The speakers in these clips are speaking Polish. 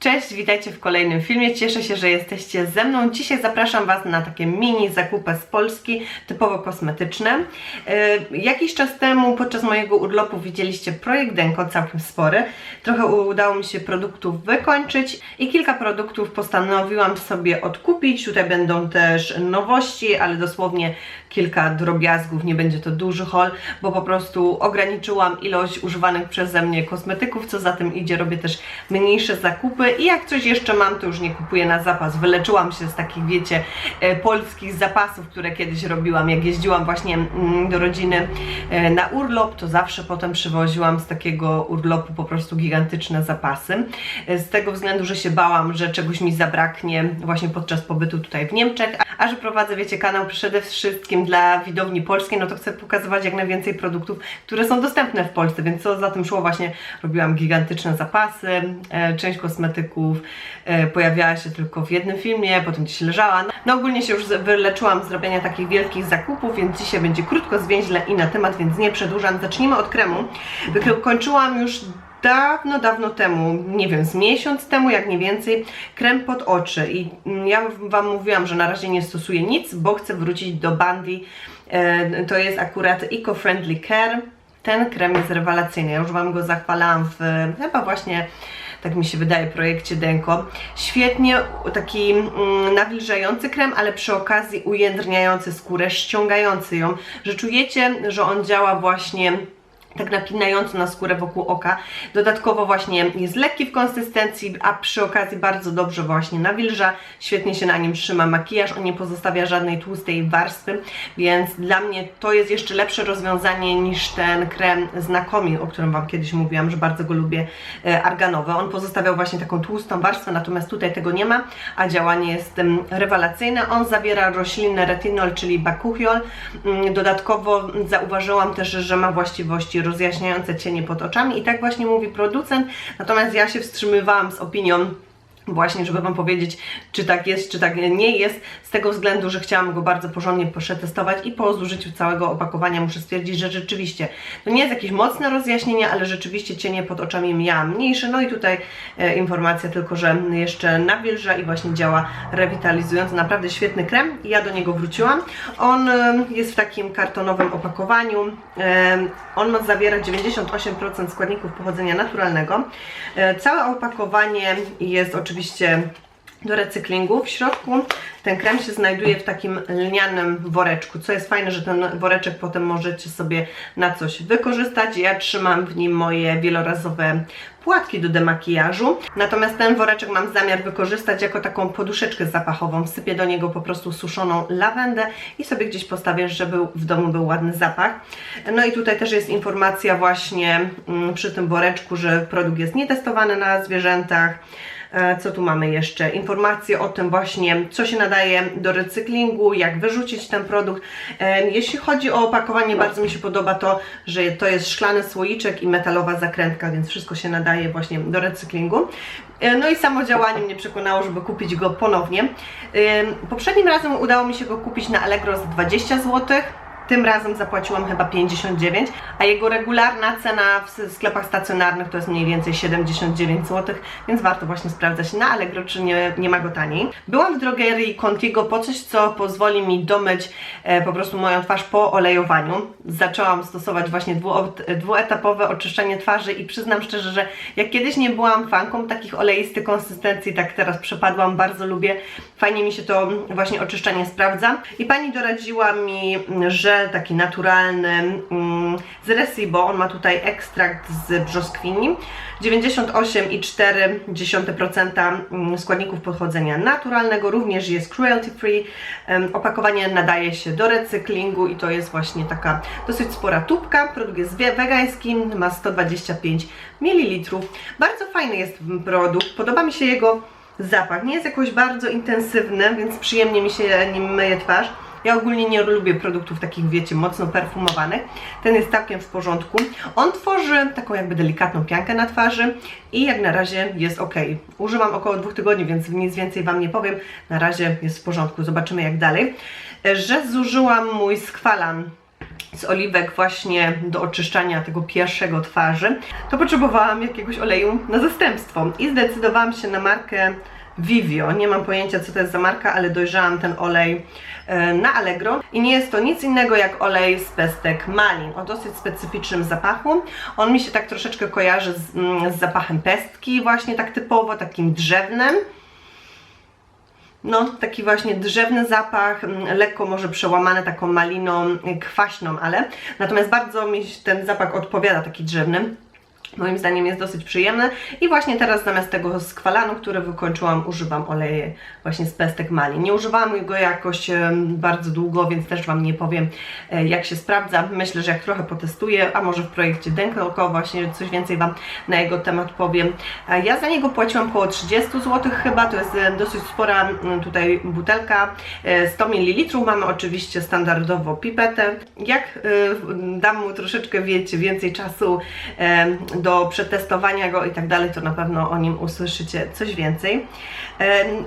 Cześć, witajcie w kolejnym filmie. Cieszę się, że jesteście ze mną. Dzisiaj zapraszam Was na takie mini zakupy z Polski, typowo kosmetyczne. Yy, jakiś czas temu podczas mojego urlopu widzieliście projekt Denko, całkiem spory. Trochę udało mi się produktów wykończyć i kilka produktów postanowiłam sobie odkupić. Tutaj będą też nowości, ale dosłownie kilka drobiazgów, nie będzie to duży haul, bo po prostu ograniczyłam ilość używanych przeze mnie kosmetyków, co za tym idzie, robię też mniejsze zakupy i jak coś jeszcze mam, to już nie kupuję na zapas. Wyleczyłam się z takich, wiecie, e, polskich zapasów, które kiedyś robiłam. Jak jeździłam właśnie mm, do rodziny e, na urlop, to zawsze potem przywoziłam z takiego urlopu po prostu gigantyczne zapasy. E, Z tego względu, że się bałam, że czegoś mi zabraknie właśnie podczas pobytu tutaj w Niemczech, a- a że prowadzę, wiecie, kanał przede wszystkim dla widowni polskiej, no to chcę pokazywać jak najwięcej produktów, które są dostępne w Polsce, więc co za tym szło, właśnie robiłam gigantyczne zapasy, e, część kosmetyków e, pojawiała się tylko w jednym filmie, potem gdzieś leżała. No ogólnie się już wyleczyłam z robienia takich wielkich zakupów, więc dzisiaj będzie krótko, zwięźle i na temat, więc nie przedłużam. Zacznijmy od kremu. Wykończyłam już dawno, dawno temu, nie wiem, z miesiąc temu, jak nie więcej, krem pod oczy i ja Wam mówiłam, że na razie nie stosuję nic, bo chcę wrócić do Bandy. E, to jest akurat Eco-Friendly Care. Ten krem jest rewelacyjny, ja już Wam go zachwalałam w chyba właśnie tak mi się wydaje, projekcie Denko. Świetnie, taki mm, nawilżający krem, ale przy okazji ujędrniający skórę, ściągający ją, że czujecie, że on działa właśnie tak napinająco na skórę wokół oka. Dodatkowo właśnie jest lekki w konsystencji, a przy okazji bardzo dobrze właśnie nawilża, świetnie się na nim trzyma makijaż, on nie pozostawia żadnej tłustej warstwy, więc dla mnie to jest jeszcze lepsze rozwiązanie niż ten krem z Nakomi, o którym Wam kiedyś mówiłam, że bardzo go lubię, e, arganowy. On pozostawiał właśnie taką tłustą warstwę, natomiast tutaj tego nie ma, a działanie jest em, rewelacyjne. On zawiera roślinny retinol, czyli bakuchiol. Mm, Dodatkowo zauważyłam też, że ma właściwości rozjaśniające cienie pod oczami i tak właśnie mówi producent, natomiast ja się wstrzymywałam z opinią Właśnie, żeby Wam powiedzieć, czy tak jest, czy tak nie jest, z tego względu, że chciałam go bardzo porządnie przetestować i po zużyciu całego opakowania muszę stwierdzić, że rzeczywiście to nie jest jakieś mocne rozjaśnienie, ale rzeczywiście cienie pod oczami miałam mniejsze. No i tutaj e, informacja tylko, że jeszcze nawilża i właśnie działa rewitalizująco. Naprawdę świetny krem ja do niego wróciłam. On e, jest w takim kartonowym opakowaniu. E, on ma zawiera 98% składników pochodzenia naturalnego. E, Całe opakowanie jest oczywiście do recyklingu. W środku ten krem się znajduje w takim lnianym woreczku, co jest fajne, że ten woreczek potem możecie sobie na coś wykorzystać. Ja trzymam w nim moje wielorazowe płatki do demakijażu. Natomiast ten woreczek mam zamiar wykorzystać jako taką poduszeczkę zapachową. Wsypię do niego po prostu suszoną lawendę i sobie gdzieś postawię, żeby w domu był ładny zapach. No i tutaj też jest informacja właśnie mm, przy tym woreczku, że produkt jest nietestowany na zwierzętach. E, Co tu mamy jeszcze? Informacje o tym właśnie, co się nadaje do recyklingu, jak wyrzucić ten produkt. E, Jeśli chodzi o opakowanie, bardzo mi się podoba to, że to jest szklany słoiczek i metalowa zakrętka, więc wszystko się nadaje właśnie do recyklingu. E, No i samo działanie mnie przekonało, żeby kupić go ponownie. Poprzednim razem udało mi się go kupić na Allegro za 20 zł. Tym razem zapłaciłam chyba 59, a jego regularna cena w sklepach stacjonarnych to jest mniej więcej 79 zł, więc warto właśnie sprawdzać na Allegro, czy nie, nie ma go taniej. Byłam w drogerii Contigo po coś, co pozwoli mi domyć e, po prostu moją twarz po olejowaniu. Zaczęłam stosować właśnie dwu, dwuetapowe oczyszczenie twarzy i przyznam szczerze, że jak kiedyś nie byłam fanką takich oleistych konsystencji, tak teraz przepadłam, bardzo lubię. Fajnie mi się to właśnie oczyszczenie sprawdza. I pani doradziła mi żel taki naturalny mm, z Resibo. On ma tutaj ekstrakt z brzoskwini. 98,4% mm, składników pochodzenia naturalnego. Również jest cruelty free. Opakowanie nadaje się do recyklingu i to jest właśnie taka dosyć spora tubka. Produkt jest we- wegański, ma 125 ml. Bardzo fajny jest produkt. Podoba mi się jego zapach. Nie jest jakoś bardzo intensywny, więc przyjemnie mi się nim myje twarz. Ja ogólnie nie lubię produktów takich, wiecie, mocno perfumowanych. Ten jest całkiem w porządku. On tworzy taką jakby delikatną piankę na twarzy i jak na razie jest ok. Używam około dwóch tygodni, więc nic więcej Wam nie powiem. Na razie jest w porządku. Zobaczymy jak dalej. Że zużyłam mój skwalan z oliwek właśnie do oczyszczania tego pierwszego twarzy, to potrzebowałam jakiegoś oleju na zastępstwo i zdecydowałam się na markę Vivio. Nie mam pojęcia co to jest za marka, ale dojrzałam ten olej e, na Allegro i nie jest to nic innego jak olej z pestek malin o dosyć specyficznym zapachu. On mi się tak troszeczkę kojarzy z, mm, z zapachem pestki właśnie tak typowo, takim drzewnym. No, taki właśnie drzewny zapach, mm, lekko może przełamany taką maliną y, kwaśną, ale natomiast bardzo mi ten zapach odpowiada, taki drzewny. Moim zdaniem jest dosyć przyjemny i właśnie teraz zamiast tego skwalanu, który wykończyłam, używam oleju właśnie z pestek malin. Nie używałam go jakoś bardzo długo, więc też Wam nie powiem e, jak się sprawdza. Myślę, że jak trochę potestuję, a może w projekcie Denkelko właśnie coś więcej Wam na jego temat powiem. E, Ja za niego płaciłam około 30 zł chyba, to jest e, dosyć spora tutaj butelka, e, 100 ml. Mamy oczywiście standardowo pipetę. Jak dam mu troszeczkę, wiecie, więcej czasu do przetestowania go i tak dalej, to na pewno o nim usłyszycie coś więcej.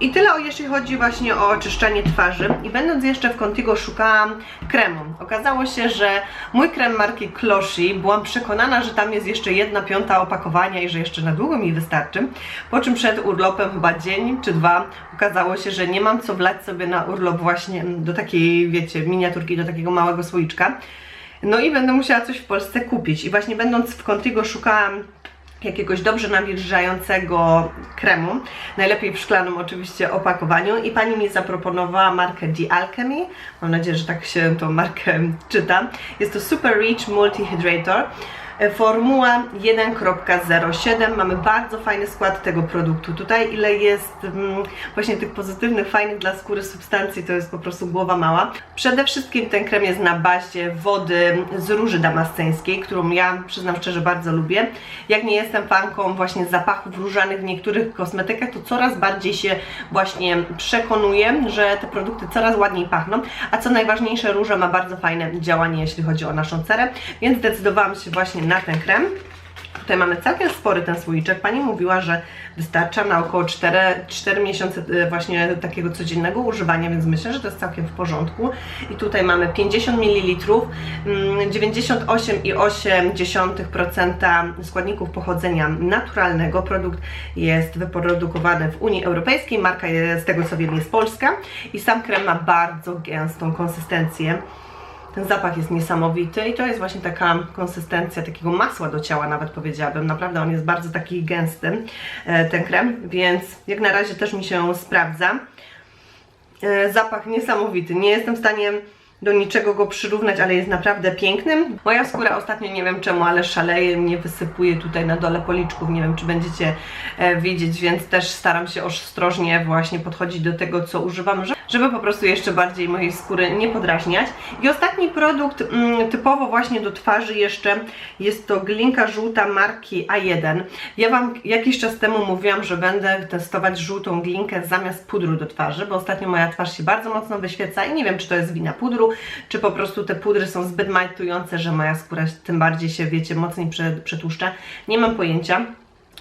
I tyle jeśli chodzi właśnie o oczyszczanie twarzy. I będąc jeszcze w Contigo szukałam kremu. Okazało się, że mój krem marki Closhi, byłam przekonana, że tam jest jeszcze jedna piąta opakowania i że jeszcze na długo mi wystarczy. Po czym przed urlopem, chyba dzień czy dwa, okazało się, że nie mam co wlać sobie na urlop właśnie do takiej, wiecie, miniaturki, do takiego małego słoiczka. No i będę musiała coś w Polsce kupić. I właśnie będąc w Contigo szukałam jakiegoś dobrze nawilżającego kremu, najlepiej w szklanym oczywiście opakowaniu i pani mi zaproponowała markę The Alchemy, mam nadzieję, że tak się tą markę czyta. Jest to Super Rich Multi Hydrator. E, Formuła 1.07. Mamy bardzo fajny skład tego produktu. Tutaj ile jest mm, właśnie tych pozytywnych, fajnych dla skóry substancji, to jest po prostu głowa mała. Przede wszystkim ten krem jest na bazie wody z róży damasceńskiej, którą ja przyznam szczerze bardzo lubię. Jak nie jestem fanką właśnie zapachów różanych w niektórych kosmetykach, to coraz bardziej się właśnie przekonuję, że te produkty coraz ładniej pachną, a co najważniejsze, róża ma bardzo fajne działanie, jeśli chodzi o naszą cerę, więc zdecydowałam się właśnie na ten krem. Tutaj mamy całkiem spory ten słoiczek. Pani mówiła, że wystarcza na około 4, 4 miesiące e, właśnie takiego codziennego używania, więc myślę, że to jest całkiem w porządku. I tutaj mamy 50 ml, mm, 98,8% składników pochodzenia naturalnego. Produkt jest wyprodukowany w Unii Europejskiej, marka jest, z tego co wiem jest polska i sam krem ma bardzo gęstą konsystencję. Ten zapach jest niesamowity i to jest właśnie taka konsystencja takiego masła do ciała, nawet powiedziałabym. Naprawdę on jest bardzo taki gęsty, e, ten krem, więc jak na razie też mi się sprawdza. E, Zapach niesamowity. Nie jestem w stanie do niczego go przyrównać, ale jest naprawdę piękny. Moja skóra ostatnio nie wiem czemu, ale szaleje, mnie wysypuje tutaj na dole policzków. Nie wiem, czy będziecie e, widzieć, więc też staram się ostrożnie właśnie podchodzić do tego, co używam, że- żeby po prostu jeszcze bardziej mojej skóry nie podrażniać. I ostatni produkt mm, typowo właśnie do twarzy jeszcze jest to glinka żółta marki A1. Ja Wam jakiś czas temu mówiłam, że będę testować żółtą glinkę zamiast pudru do twarzy, bo ostatnio moja twarz się bardzo mocno wyświeca i nie wiem, czy to jest wina pudru, czy po prostu te pudry są zbyt matujące, że moja skóra tym bardziej się, wiecie, mocniej prze- przetłuszcza. Nie mam pojęcia.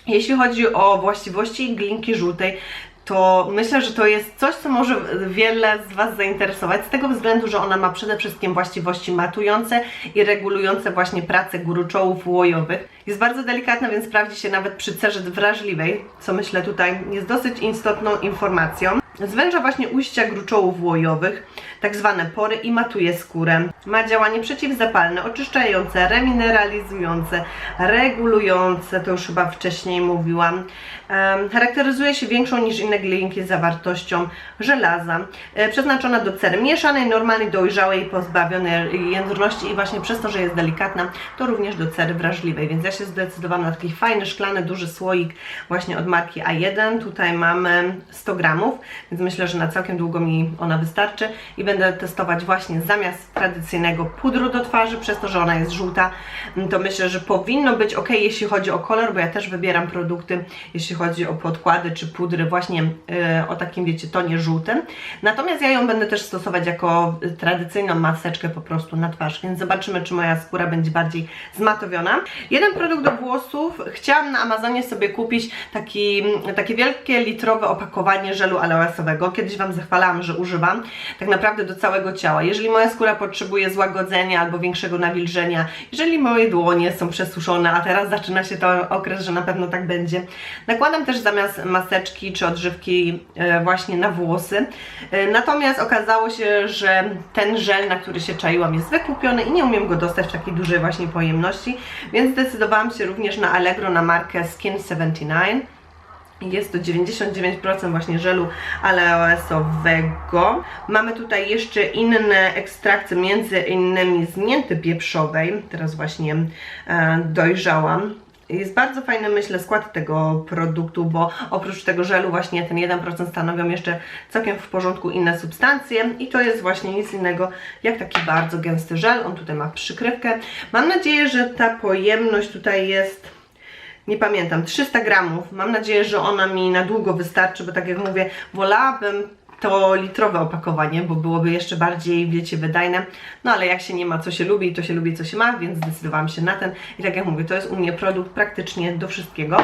Jeśli chodzi o właściwości glinki żółtej, to myślę, że to jest coś, co może wiele z Was zainteresować, z tego względu, że ona ma przede wszystkim właściwości matujące i regulujące właśnie pracę gruczołów łojowych. Jest bardzo delikatna, więc sprawdzi się nawet przy cerze wrażliwej, co myślę tutaj jest dosyć istotną informacją. Zwęża właśnie ujścia gruczołów łojowych, tak zwane pory i matuje skórę. Ma działanie przeciwzapalne, oczyszczające, remineralizujące, regulujące, to już chyba wcześniej mówiłam. Em, charakteryzuje się większą niż inne glinki zawartością żelaza. E, przeznaczona do cery mieszanej, normalnej, dojrzałej, pozbawionej jędrności i właśnie przez to, że jest delikatna, to również do cery wrażliwej. Więc ja się zdecydowałam na taki fajny, szklany, duży słoik właśnie od marki A1. Tutaj mamy 100 gramów, więc myślę, że na całkiem długo mi ona wystarczy i będę testować właśnie zamiast tradycyjnego pudru do twarzy, przez to, że ona jest żółta, to myślę, że powinno być ok, jeśli chodzi o kolor, bo ja też wybieram produkty, jeśli chodzi o podkłady czy pudry właśnie e, o takim, wiecie, tonie żółtym. Natomiast ja ją będę też stosować jako tradycyjną maseczkę po prostu na twarz, więc zobaczymy, czy moja skóra będzie bardziej zmatowiona. Jeden produkt do włosów, chciałam na Amazonie sobie kupić taki, takie wielkie litrowe opakowanie żelu aloe relaksowego. Kiedyś Wam zachwalałam, że używam tak naprawdę do całego ciała. Jeżeli moja skóra potrzebuje złagodzenia albo większego nawilżenia, jeżeli moje dłonie są przesuszone, a teraz zaczyna się to okres, że na pewno tak będzie, nakładam też zamiast maseczki czy odżywki e, właśnie na włosy. E, Natomiast okazało się, że ten żel, na który się czaiłam jest wykupiony i nie umiem go dostać w takiej dużej właśnie pojemności, więc zdecydowałam się również na Allegro na markę Skin 79. Jest to 99% właśnie żelu aloesowego. Mamy tutaj jeszcze inne ekstrakcje, między innymi z mięty pieprzowej. Teraz właśnie e, dojrzałam. Jest bardzo fajny, myślę, skład tego produktu, bo oprócz tego żelu właśnie ten 1% stanowią jeszcze całkiem w porządku inne substancje i to jest właśnie nic innego jak taki bardzo gęsty żel. On tutaj ma przykrywkę. Mam nadzieję, że ta pojemność tutaj jest nie pamiętam, 300 gramów. Mam nadzieję, że ona mi na długo wystarczy, bo tak jak mówię, wolałabym to litrowe opakowanie, bo byłoby jeszcze bardziej, wiecie, wydajne. No ale jak się nie ma, co się lubi, to się lubi, co się ma, więc zdecydowałam się na ten. I tak jak mówię, to jest u mnie produkt praktycznie do wszystkiego.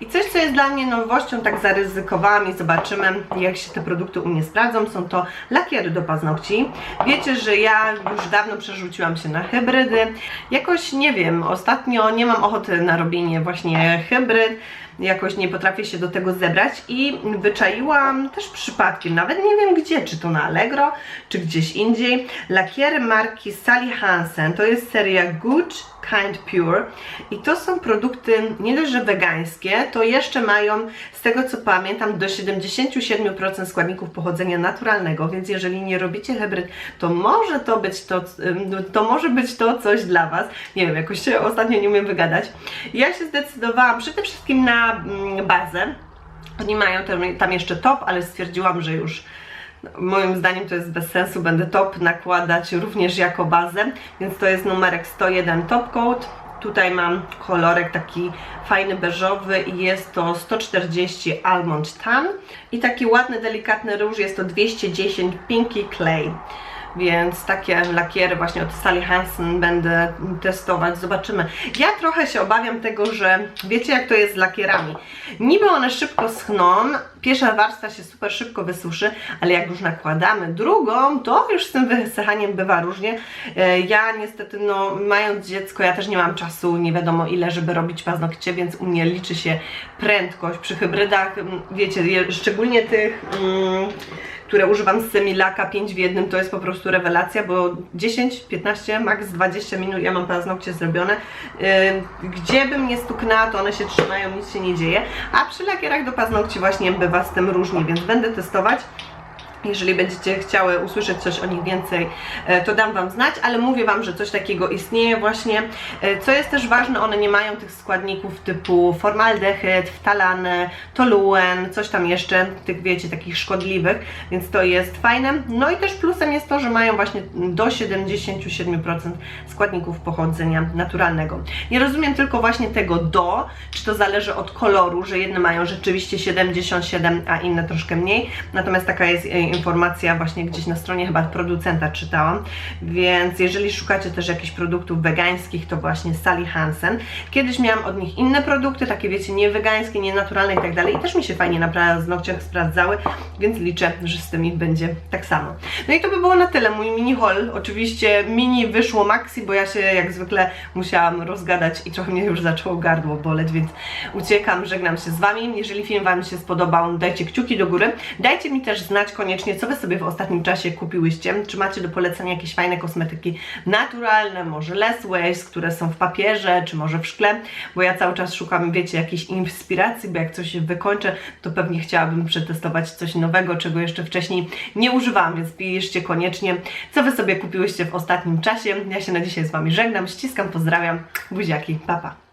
I coś, co jest dla mnie nowością, tak zaryzykowałam i zobaczymy, jak się te produkty u mnie sprawdzą. Są to lakiery do paznokci. Wiecie, że ja już dawno przerzuciłam się na hybrydy. Jakoś, nie wiem, ostatnio nie mam ochoty na robienie właśnie hybryd jakoś nie potrafię się do tego zebrać i wyczaiłam też przypadkiem, nawet nie wiem gdzie, czy to na Allegro, czy gdzieś indziej, lakiery marki Sally Hansen, to jest seria Good Kind Pure i to są produkty nie dość, że wegańskie, to jeszcze mają, z tego co pamiętam, do 77% składników pochodzenia naturalnego, więc jeżeli nie robicie hybryd, to może to być to, to może być to coś dla Was. Nie wiem, jakoś się ostatnio nie umiem wygadać. Ja się zdecydowałam przede wszystkim na mm, bazę. Oni mają tam, jeszcze top, ale stwierdziłam, że już Moim zdaniem to jest bez sensu, będę top nakładać również jako bazę, więc to jest numerek 101 Top Coat. Tutaj mam kolorek taki fajny beżowy i jest to 140 Almond Tan i taki ładny, delikatny róż jest to 210 Pinky Clay. Więc takie lakiery właśnie od Sally Hansen będę testować, zobaczymy. Ja trochę się obawiam tego, że wiecie jak to jest z lakierami. Niby one szybko schną, pierwsza warstwa się super szybko wysuszy, ale jak już nakładamy drugą, to już z tym wysychaniem bywa różnie. E, Ja niestety, no mając dziecko, ja też nie mam czasu, nie wiadomo ile, żeby robić paznokcie, więc u mnie liczy się prędkość. Przy hybrydach, mm, wiecie, szczególnie tych... Mm, które używam z Semilaka 5 w jednym, to jest po prostu rewelacja, bo 10, 15, max 20 minut ja mam paznokcie zrobione. Gdzie bym nie stuknęła, to one się trzymają, nic się nie dzieje. A przy lakierach do paznokci właśnie bywa z tym różnie, więc będę testować. Jeżeli będziecie chciały usłyszeć coś o nich więcej, e, to dam Wam znać, ale mówię Wam, że coś takiego istnieje właśnie. E, Co jest też ważne, one nie mają tych składników typu formaldehyd, ftalany, toluen, coś tam jeszcze, tych wiecie, takich szkodliwych, więc to jest fajne. No i też plusem jest to, że mają właśnie do 77% składników pochodzenia naturalnego. Nie rozumiem tylko właśnie tego do, czy to zależy od koloru, że jedne mają rzeczywiście 77, a inne troszkę mniej, natomiast taka jest informacja właśnie gdzieś na stronie chyba producenta czytałam, więc jeżeli szukacie też jakichś produktów wegańskich, to właśnie Sally Hansen. Kiedyś miałam od nich inne produkty, takie wiecie, nie wegańskie, nie naturalne i tak dalej i też mi się fajnie na paznokciach sprawdzały, więc liczę, że z tymi będzie tak samo. No i to by było na tyle, mój mini haul. Oczywiście mini wyszło maxi, bo ja się jak zwykle musiałam rozgadać i trochę mnie już zaczęło gardło boleć, więc uciekam, żegnam się z Wami. Jeżeli film Wam się spodobał, dajcie kciuki do góry. Dajcie mi też znać koniecznie, co Wy sobie w ostatnim czasie kupiłyście. Czy macie do polecenia jakieś fajne kosmetyki naturalne, może less waste, które są w papierze, czy może w szkle, bo ja cały czas szukam, wiecie, jakiejś inspiracji, bo jak coś wykończę, to pewnie chciałabym przetestować coś nowego, czego jeszcze wcześniej nie używałam, więc piszcie koniecznie, co Wy sobie kupiłyście w ostatnim czasie. Ja się na dzisiaj z Wami żegnam, ściskam, pozdrawiam, buziaki, papa. Pa.